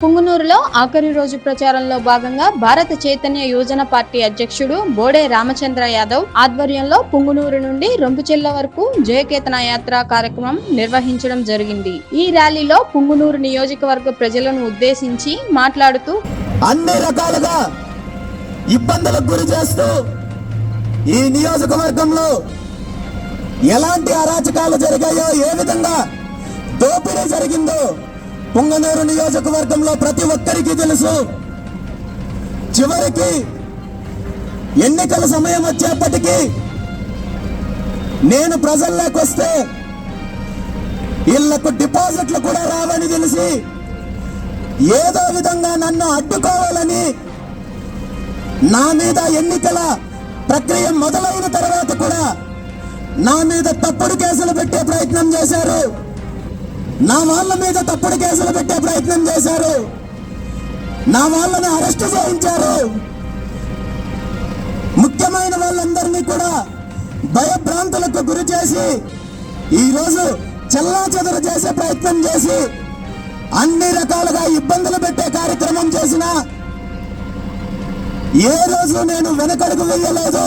పుంగునూరులో ఆఖరి రోజు ప్రచారంలో భాగంగా భారత చైతన్య యోజన పార్టీ అధ్యక్షుడు బోడే రామచంద్ర యాదవ్ ఆధ్వర్యంలో పుంగునూరు నుండి రొంపుచెల్ల వరకు జయకేతన యాత్ర కార్యక్రమం నిర్వహించడం జరిగింది. ఈ ర్యాలీలో పుంగునూరు నియోజకవర్గ ప్రజలను ఉద్దేశించి మాట్లాడుతూ అన్ని రకాలుగా ఇబ్బందులకు గురి చేస్తూ ఈ నియోజకవర్గంలో ఎలాంటి అరాచకాలు జరిగాయో ఏ విధంగా దోపిడీ జరిగిందో పుంగనూరు నియోజకవర్గంలో ప్రతి ఒక్కరికి తెలుసు చివరికి ఎన్నికల సమయం వచ్చేప్పటికీ నేను ప్రజల్లోకి వస్తే వీళ్ళకు డిపాజిట్లు కూడా రావని తెలిసి ఏదో విధంగా నన్ను అడ్డుకోవాలని నా మీద ఎన్నికల ప్రక్రియ మొదలైన తర్వాత కూడా నా మీద తప్పుడు కేసులు పెట్టే ప్రయత్నం చేశారు. నా వాళ్ళ మీద తప్పుడు కేసులు పెట్టే ప్రయత్నం చేశారు. నా వాళ్ళని అరెస్ట్ చేయించారు. ముఖ్యమైన వాళ్ళందరినీ కూడా భయభ్రాంతులకు గురి చేసి ఈరోజు చెల్లా చెదరు చేసే ప్రయత్నం చేసి అన్ని రకాలుగా ఇబ్బందులు పెట్టే కార్యక్రమం చేసిన ఏ రోజు నేను వెనకడుగు వెయ్యలేదు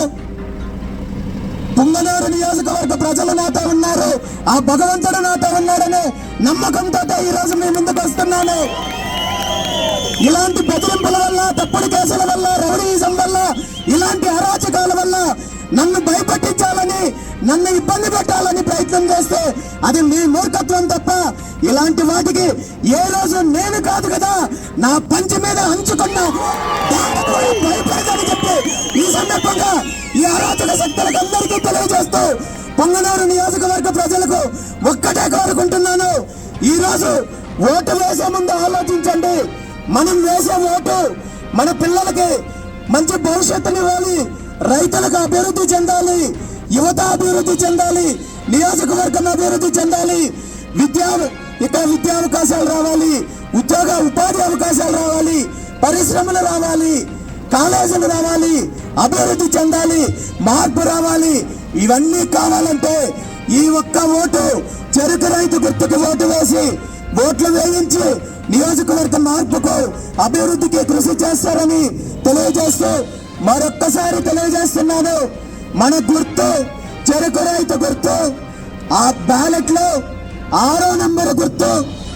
పుంగనూరు నియోజకవర్గ ప్రజలు నాతో ఉన్నారు. భగవంతుడు నాతో ఉన్నాడనే నమ్మకంతో ఈ రోజు మీ ముందుకు వస్తున్నాను. ఇలాంటి బెదిరింపుల వల్ల తప్పుడు కేసుల వల్ల రౌడీజం వల్ల ఇలాంటి అరాచకాల వల్ల నన్ను భయపట్టించాలని నన్ను ఇబ్బంది పెట్టాలని ప్రయత్నం చేస్తే అది మీ మూర్ఖత్వం తప్ప ఇలాంటి వాటికి ఏ రోజు నేను కాదు కదా నా పంచి మీద హంచుకున్న భయపడదని చెప్పి ఈ సందర్భంగా ఈ అరాచక శక్తులకు అందరికీ తెలియజేస్తూ పొంగనూరు నియోజకవర్గ ప్రజలకు ఒక్కటే కోరుకుంటున్నాను. ఈ రోజు ఓటు వేసే ముందు ఆలోచించండి. మనం వేసే ఓటు మన పిల్లలకి మంచి భవిష్యత్తునివ్వాలి రైతులకు అభివృద్ధి చెందాలి. యువత అభివృద్ధి చెందాలి. నియోజకవర్గం అభివృద్ధి చెందాలి. విద్యా ఇక్కడ విద్యా అవకాశాలు రావాలి. ఉద్యోగ ఉపాధి అవకాశాలు రావాలి. పరిశ్రమలు రావాలి. కాలేజీలు రావాలి. అభివృద్ధి చెందాలి. మార్పు రావాలి. ఇవన్నీ కావాలంటే ఈ ఒక్క ఓటు చెరుకు రైతు గుర్తుకు ఓటు వేసి ఓట్లు వేయించి నియోజకవర్గ మార్పుకు అభివృద్ధికి కృషి చేస్తారని తెలియజేస్తూ మరొక్కసారి తెలియజేస్తున్నాను. మన గుర్తు చెరుకు రైతు గుర్తు ఆ బ్యాలెట్లో ఆరో నంబర్ గుర్తు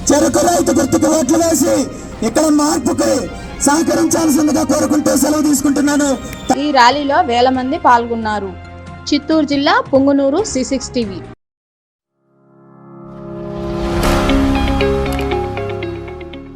చెరుకు రైతు గుర్తుకు ఓట్లు వేసి ఇక్కడ మార్పుకి సహకరించాల్సిందిగా కోరుకుంటూ సెలవు తీసుకుంటున్నాను. ఈ ర్యాలీలో వేల మంది పాల్గొన్నారు. చిత్తూరు జిల్లా పొంగునూరు సి సిక్స్ టీవీ.